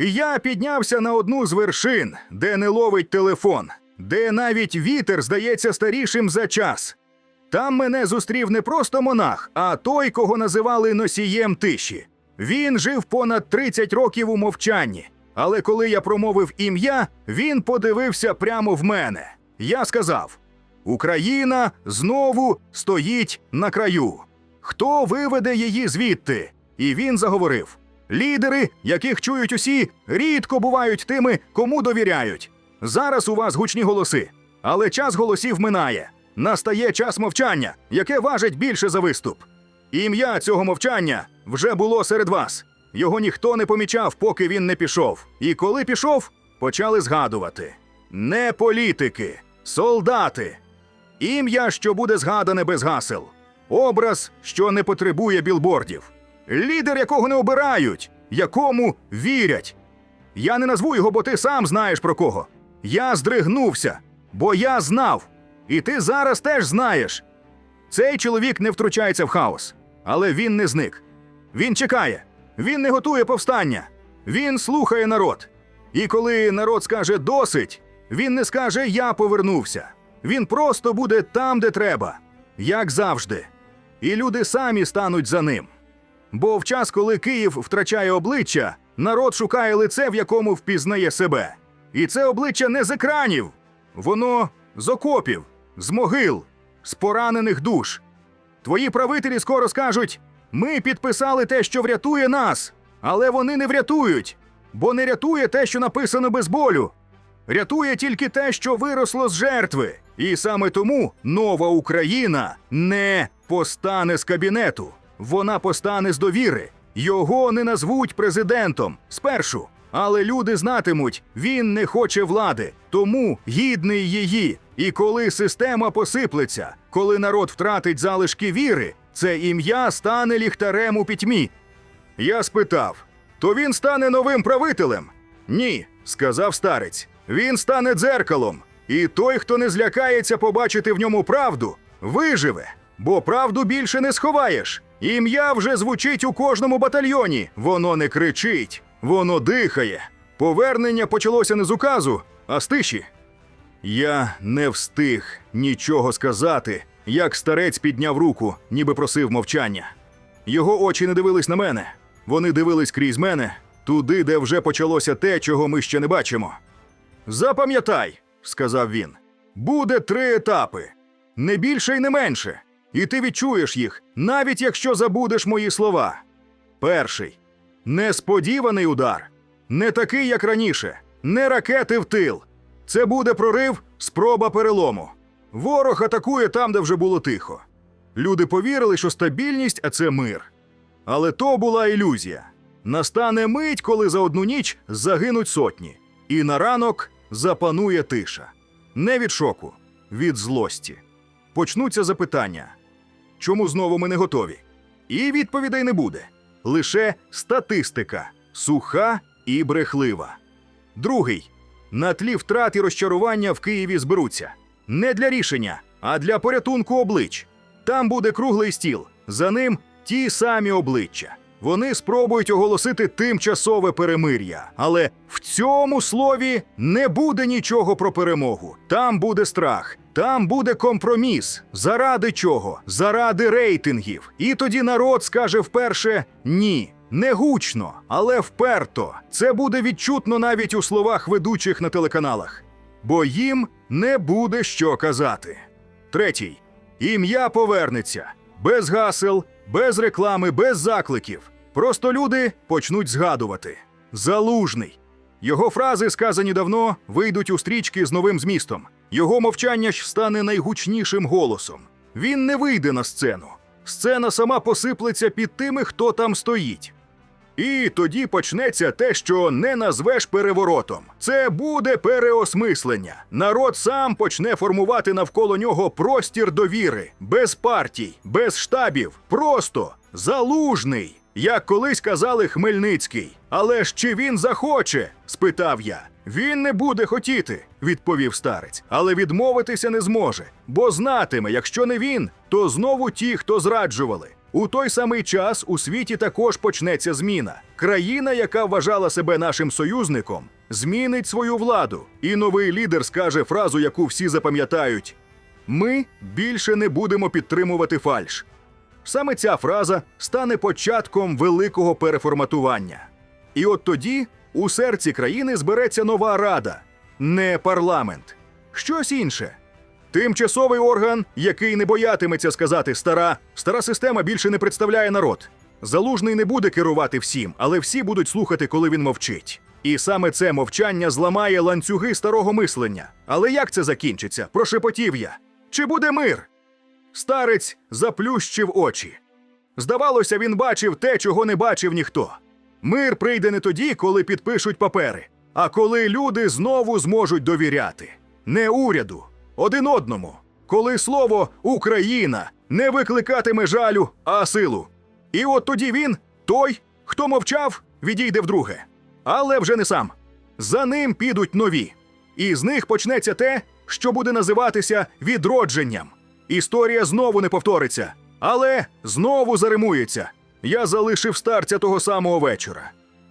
Я піднявся на одну з вершин, де не ловить телефон, де навіть вітер здається старішим за час. Там мене зустрів не просто монах, а той, кого називали носієм тиші. Він жив понад 30 років у мовчанні. Але коли я промовив ім'я, він подивився прямо в мене. Я сказав: Україна знову стоїть на краю. Хто виведе її звідти? І він заговорив: лідери, яких чують усі, рідко бувають тими, кому довіряють. Зараз у вас гучні голоси, але час голосів минає. Настає час мовчання, яке важить більше за виступ. Ім'я цього мовчання вже було серед вас. Його ніхто не помічав, поки він не пішов. І коли пішов, почали згадувати: не політики, солдати. Ім'я, що буде згадане без гасел, образ, що не потребує білбордів, лідер, якого не обирають, якому вірять. Я не назву його, бо ти сам знаєш про кого. Я здригнувся, бо я знав. І ти зараз теж знаєш. Цей чоловік не втручається в хаос, але він не зник. Він чекає, він не готує повстання, він слухає народ. І коли народ скаже досить, він не скаже Я повернувся. Він просто буде там, де треба, як завжди. І люди самі стануть за ним. Бо в час, коли Київ втрачає обличчя, народ шукає лице, в якому впізнає себе. І це обличчя не з екранів, воно з окопів, з могил, з поранених душ. Твої правителі скоро скажуть: ми підписали те, що врятує нас, але вони не врятують, бо не рятує те, що написано без болю. Рятує тільки те, що виросло з жертви. І саме тому нова Україна не постане з кабінету. Вона постане з довіри. Його не назвуть президентом спершу. Але люди знатимуть, він не хоче влади, тому гідний її. І коли система посиплеться, коли народ втратить залишки віри, це ім'я стане ліхтарем у пітьмі. Я спитав: то він стане новим правителем? Ні, сказав старець. Він стане дзеркалом. І той, хто не злякається побачити в ньому правду, виживе, бо правду більше не сховаєш. Ім'я вже звучить у кожному батальйоні. Воно не кричить, воно дихає. Повернення почалося не з указу, а з тиші. Я не встиг нічого сказати, як старець підняв руку, ніби просив мовчання. Його очі не дивились на мене, вони дивились крізь мене, туди, де вже почалося те, чого ми ще не бачимо. Запам'ятай, сказав він, буде три етапи, не більше й не менше, і ти відчуєш їх, навіть якщо забудеш мої слова. Перший несподіваний удар, не такий, як раніше, не ракети в тил. Це буде прорив, спроба перелому. Ворог атакує там, де вже було тихо. Люди повірили, що стабільність, а це мир. Але то була ілюзія. Настане мить, коли за одну ніч загинуть сотні, і на ранок запанує тиша. Не від шоку, від злості. Почнуться запитання: чому знову ми не готові? І відповідей не буде. Лише статистика суха і брехлива. Другий на тлі втрат і розчарування в Києві зберуться не для рішення, а для порятунку облич. Там буде круглий стіл, за ним ті самі обличчя. Вони спробують оголосити тимчасове перемир'я, але в цьому слові не буде нічого про перемогу. Там буде страх, там буде компроміс. Заради чого? Заради рейтингів. І тоді народ скаже вперше ні. Не гучно, але вперто. Це буде відчутно навіть у словах ведучих на телеканалах. Бо їм не буде що казати. Третій. Ім'я повернеться без гасел, без реклами, без закликів. Просто люди почнуть згадувати. Залужний. Його фрази, сказані давно, вийдуть у стрічки з новим змістом. Його мовчання ж стане найгучнішим голосом. Він не вийде на сцену. Сцена сама посиплеться під тими, хто там стоїть. І тоді почнеться те, що не назвеш переворотом. Це буде переосмислення. Народ сам почне формувати навколо нього простір довіри, без партій, без штабів, просто залужний. Як колись казали Хмельницький. Але ж чи він захоче? спитав я. Він не буде хотіти, відповів старець, але відмовитися не зможе, бо знатиме, якщо не він, то знову ті, хто зраджували. У той самий час у світі також почнеться зміна. Країна, яка вважала себе нашим союзником, змінить свою владу, і новий лідер скаже фразу, яку всі запам'ятають: Ми більше не будемо підтримувати фальш. Саме ця фраза стане початком великого переформатування. І от тоді у серці країни збереться нова рада, не парламент, щось інше. Тимчасовий орган, який не боятиметься сказати стара, стара система більше не представляє народ. Залужний не буде керувати всім, але всі будуть слухати, коли він мовчить. І саме це мовчання зламає ланцюги старого мислення. Але як це закінчиться? Прошепотів я. Чи буде мир? Старець заплющив очі. Здавалося, він бачив те, чого не бачив ніхто. Мир прийде не тоді, коли підпишуть папери, а коли люди знову зможуть довіряти. Не уряду, один одному. Коли слово Україна не викликатиме жалю, а силу. І от тоді він, той, хто мовчав, відійде вдруге. Але вже не сам. За ним підуть нові. І з них почнеться те, що буде називатися відродженням. Історія знову не повториться, але знову заримується. Я залишив старця того самого вечора.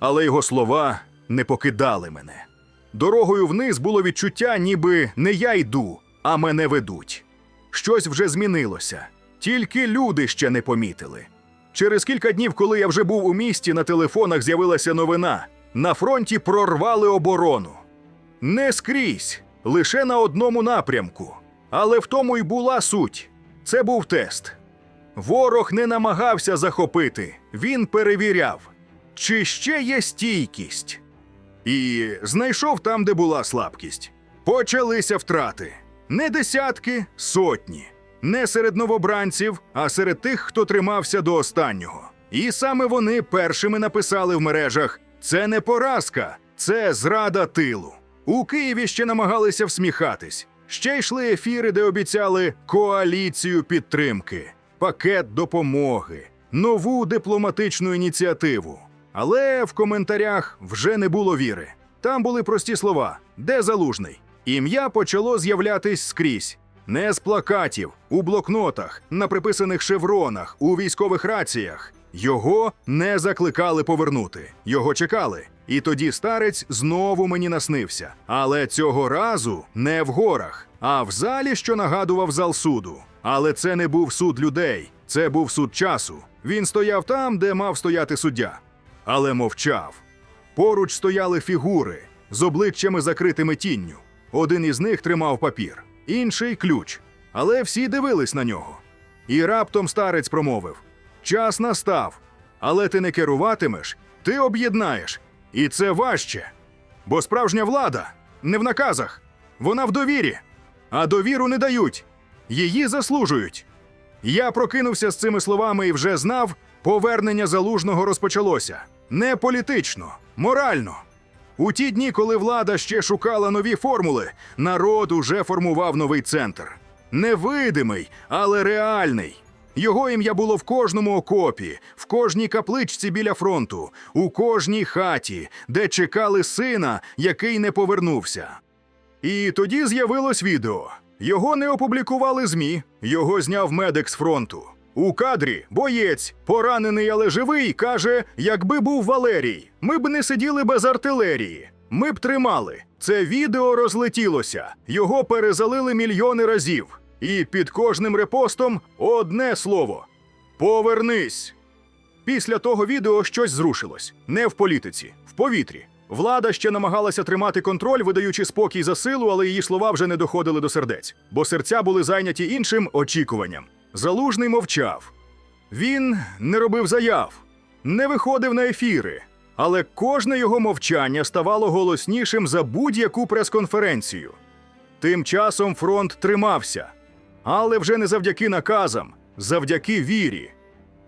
Але його слова не покидали мене. Дорогою вниз було відчуття, ніби не я йду, а мене ведуть. Щось вже змінилося, тільки люди ще не помітили. Через кілька днів, коли я вже був у місті, на телефонах з'явилася новина: на фронті прорвали оборону. Не скрізь, лише на одному напрямку. Але в тому й була суть. Це був тест. Ворог не намагався захопити, він перевіряв, чи ще є стійкість. І знайшов там, де була слабкість. Почалися втрати. Не десятки, сотні. Не серед новобранців, а серед тих, хто тримався до останнього. І саме вони першими написали в мережах: це не поразка, це зрада тилу. У Києві ще намагалися всміхатись. Ще йшли ефіри, де обіцяли коаліцію підтримки, пакет допомоги, нову дипломатичну ініціативу. Але в коментарях вже не було віри. Там були прості слова: де залужний? Ім'я почало з'являтись скрізь. Не з плакатів, у блокнотах, на приписаних шевронах, у військових раціях. Його не закликали повернути, його чекали. І тоді старець знову мені наснився. Але цього разу не в горах, а в залі, що нагадував зал суду. Але це не був суд людей, це був суд часу. Він стояв там, де мав стояти суддя, але мовчав. Поруч стояли фігури з обличчями закритими тінню. Один із них тримав папір, інший ключ. Але всі дивились на нього. І раптом старець промовив: Час настав, але ти не керуватимеш, ти об'єднаєш. І це важче. Бо справжня влада не в наказах, вона в довірі, а довіру не дають, її заслужують. Я прокинувся з цими словами і вже знав, повернення залужного розпочалося не політично, морально. У ті дні, коли влада ще шукала нові формули, народ уже формував новий центр. Невидимий, але реальний. Його ім'я було в кожному окопі, в кожній капличці біля фронту, у кожній хаті, де чекали сина, який не повернувся. І тоді з'явилось відео. Його не опублікували ЗМІ, його зняв медик з фронту. У кадрі боєць, поранений, але живий, каже: якби був Валерій, ми б не сиділи без артилерії. Ми б тримали. Це відео розлетілося, його перезалили мільйони разів. І під кожним репостом одне слово: Повернись. Після того відео щось зрушилось не в політиці, в повітрі. Влада ще намагалася тримати контроль, видаючи спокій за силу, але її слова вже не доходили до сердець, бо серця були зайняті іншим очікуванням. Залужний мовчав. Він не робив заяв, не виходив на ефіри, але кожне його мовчання ставало голоснішим за будь-яку прес-конференцію. Тим часом фронт тримався, але вже не завдяки наказам, завдяки вірі.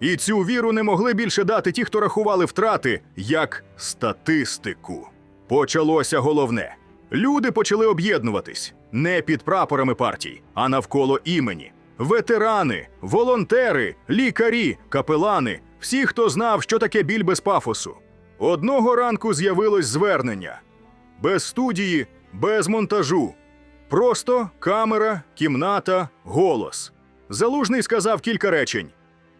І цю віру не могли більше дати ті, хто рахували втрати як статистику. Почалося головне. Люди почали об'єднуватись не під прапорами партій, а навколо імені. Ветерани, волонтери, лікарі, капелани всі, хто знав, що таке біль без пафосу. Одного ранку з'явилось звернення без студії, без монтажу. Просто камера, кімната, голос. Залужний сказав кілька речень.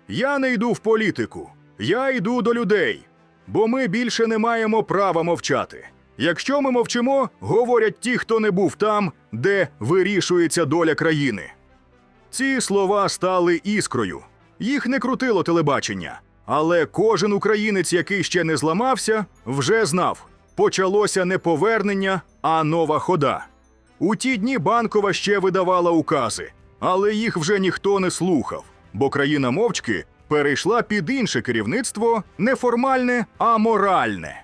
Я не йду в політику, я йду до людей, бо ми більше не маємо права мовчати. Якщо ми мовчимо, говорять ті, хто не був там, де вирішується доля країни. Ці слова стали іскрою. Їх не крутило телебачення. Але кожен українець, який ще не зламався, вже знав: почалося не повернення, а нова хода. У ті дні банкова ще видавала укази, але їх вже ніхто не слухав, бо країна мовчки перейшла під інше керівництво неформальне, а моральне.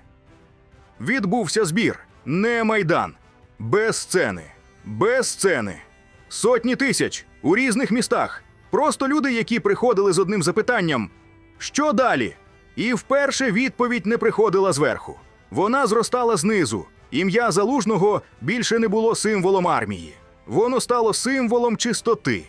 Відбувся збір, не майдан, без сцени, без сцени. Сотні тисяч у різних містах. Просто люди, які приходили з одним запитанням: що далі? І вперше відповідь не приходила зверху. Вона зростала знизу. Ім'я залужного більше не було символом армії. Воно стало символом чистоти.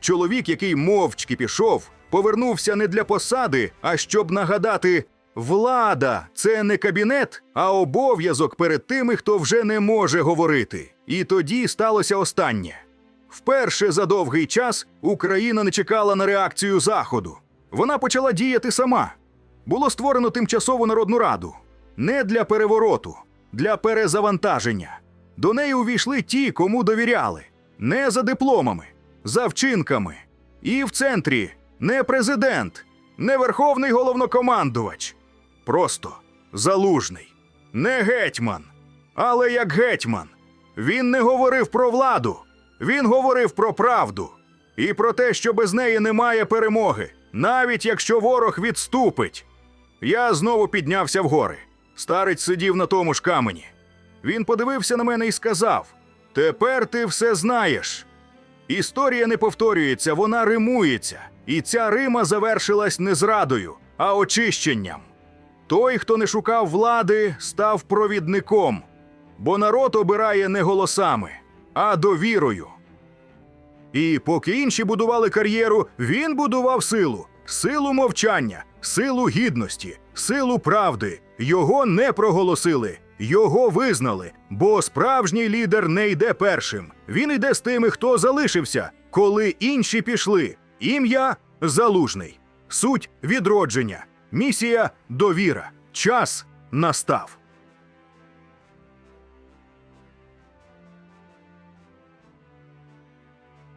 Чоловік, який мовчки пішов, повернувся не для посади, а щоб нагадати: влада це не кабінет, а обов'язок перед тими, хто вже не може говорити. І тоді сталося останнє. Вперше за довгий час Україна не чекала на реакцію Заходу. Вона почала діяти сама. Було створено тимчасову народну раду не для перевороту, для перезавантаження. До неї увійшли ті, кому довіряли, не за дипломами, за вчинками. І в центрі не президент, не верховний головнокомандувач, просто залужний, не гетьман, але як гетьман. Він не говорив про владу, він говорив про правду і про те, що без неї немає перемоги, навіть якщо ворог відступить. Я знову піднявся вгори. Старець сидів на тому ж камені. Він подивився на мене і сказав: Тепер ти все знаєш. Історія не повторюється, вона римується, і ця рима завершилась не зрадою, а очищенням. Той, хто не шукав влади, став провідником, бо народ обирає не голосами, а довірою. І поки інші будували кар'єру, він будував силу, силу мовчання, силу гідності, силу правди. Його не проголосили, його визнали, бо справжній лідер не йде першим. Він йде з тими, хто залишився, коли інші пішли. Ім'я залужний, суть відродження, місія довіра. Час настав.